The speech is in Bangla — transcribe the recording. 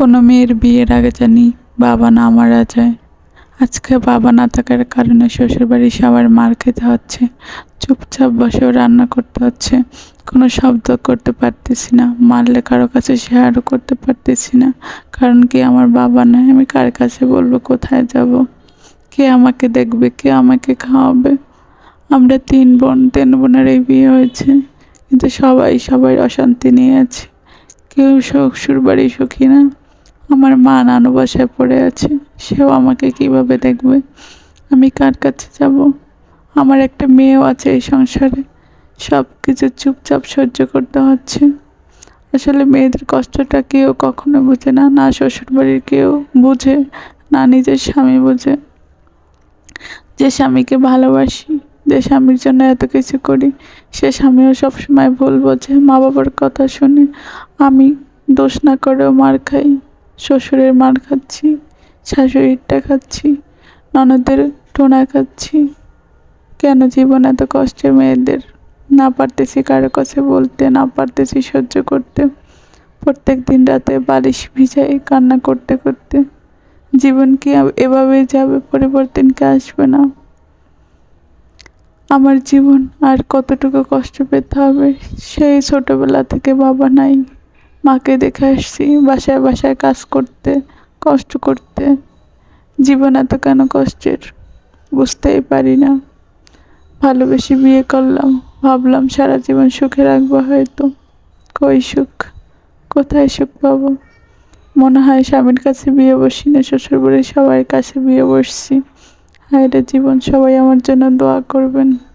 কোনো মেয়ের বিয়ের আগে জানি বাবা না মারা যায়। আজকে বাবা না থাকার কারণে শ্বশুরবাড়ি সবার মার খেতে হচ্ছে। চুপচাপ বসেও রান্না করতে হচ্ছে। কোনো শব্দ করতে পারতেছি না। মারলে কারও কাছে শেয়ারও করতে পারতেছি না। কারণ কি আমার বাবা নাই আমি কার কাছে বলব? কোথায় যাব? কে আমাকে দেখবে? কে আমাকে খাওয়াবে? আমরা তিন বোন, তিন বোনের এই বিয়ে হয়েছে। কিন্তু সবাই সবাই অশান্তি নিয়ে আছে। কেউ শ্বশুর বাড়ি সুখী না। আমার মা নানু বাসায় পড়ে আছে, সেও আমাকে কীভাবে দেখবে? আমি কার কাছে যাব? আমার একটা মেয়েও আছে এই সংসারে সব কিছু চুপচাপ সহ্য করতে হচ্ছে। আসলে মেয়েদের কষ্টটা কেউ কখনো বুঝে না না শ্বশুরবাড়ির কেউ বুঝে, না নিজের স্বামী বুঝে। যে স্বামীকে ভালোবাসি, যে স্বামীর জন্য এত কিছু করি, সে স্বামীও সবসময় ভুল বোঝে মা বাবার কথা শুনে আমি দোষ না করেও মার খাই। শ্বশুরের মার খাচ্ছি, শাশুড়িরটা খাচ্ছি, ননদের টোনা খাচ্ছি। কেন জীবন এত কষ্টে মেয়েদের? না পারতেছি কারও কাছে বলতে, না পারতেছি সহ্য করতে। প্রত্যেক দিন রাতে বালিশ ভিজাই কান্না করতে করতে। জীবন কি এভাবেই যাবে, পরিবর্তন কি আসবে না? আমার জীবন আর কতটুকু কষ্ট পেতে হবে, সেই ছোটবেলা থেকে বাবা নাই। মাকে দেখে আসছি, বাসায় বাসায় কাজ করতে, কষ্ট করতে। জীবন এত কেন কষ্টের? বুঝতেই পারি না। ভালোবেসে বিয়ে করলাম, ভাবলাম সারা জীবন সুখে রাখব হয়তো। কই সুখ? কোথায় সুখ পাবো? মনে হয় স্বামীর কাছে বিয়ে বসি না, শ্বশুরবাড়ির সবার কাছে বিয়ে বসছি। হায়রে জীবন, সবাই আমার জন্য দোয়া করবেন।